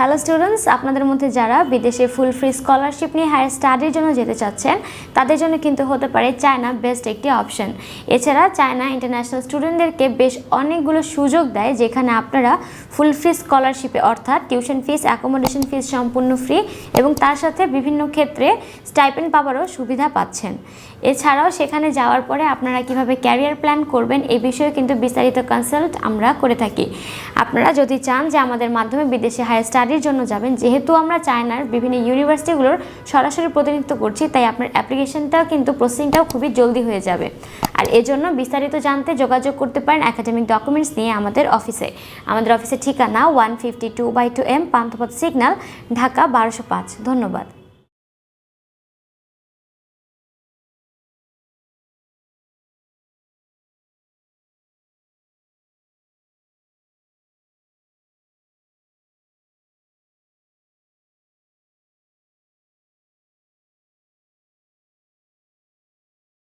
Hello students আপনাদের মধ্যে যারা বিদেশে ফুল ফ্রি স্কলারশিপ নিয়ে হায়ার স্টাডির জন্য যেতে চাচ্ছেন, তাদের জন্য কিন্তু হতে পারে চায়না বেস্ট একটি অপশন এছাড়া চায়না ইন্টারন্যাশনাল স্টুডেন্টদেরকে বেশ অনেকগুলো সুযোগ দেয় যেখানে আপনারা ফুল ফ্রি স্কলারশিপে অর্থাৎ টিউশন ফিস অ্যাকোমোডেশন ফিস সম্পূর্ণ ফ্রি এবং তার সাথে বিভিন্ন ক্ষেত্রে স্টাইপেন্ড পাওয়ারও সুবিধা পাচ্ছেন। এছাড়াও সেখানে যাওয়ার পরে আপনারা কীভাবে ক্যারিয়ার প্ল্যান করবেন এই বিষয়ে কিন্তু বিস্তারিত কনসাল্ট আমরা করে থাকি। আপনারা যদি চান যে আমাদের মাধ্যমে বিদেশে হায়ার স্টাডির জন্য যাবেন। যেহেতু আমরা চায়নার বিভিন্ন ইউনিভার্সিটিগুলোর সরাসরি প্রতিনিধিত্ব করছি, তাই আপনার অ্যাপ্লিকেশনটাও কিন্তু প্রসেসিংটাও খুবই জলদি হয়ে যাবে। আর এজন্য বিস্তারিত জানতে যোগাযোগ করতে পারেন একাডেমিক ডকুমেন্টস নিয়ে আমাদের অফিসে। আমাদের অফিসের ঠিকানা one fifty two by two M Panthapath signal Dhaka বারোশো পাঁচ। ধন্যবাদ।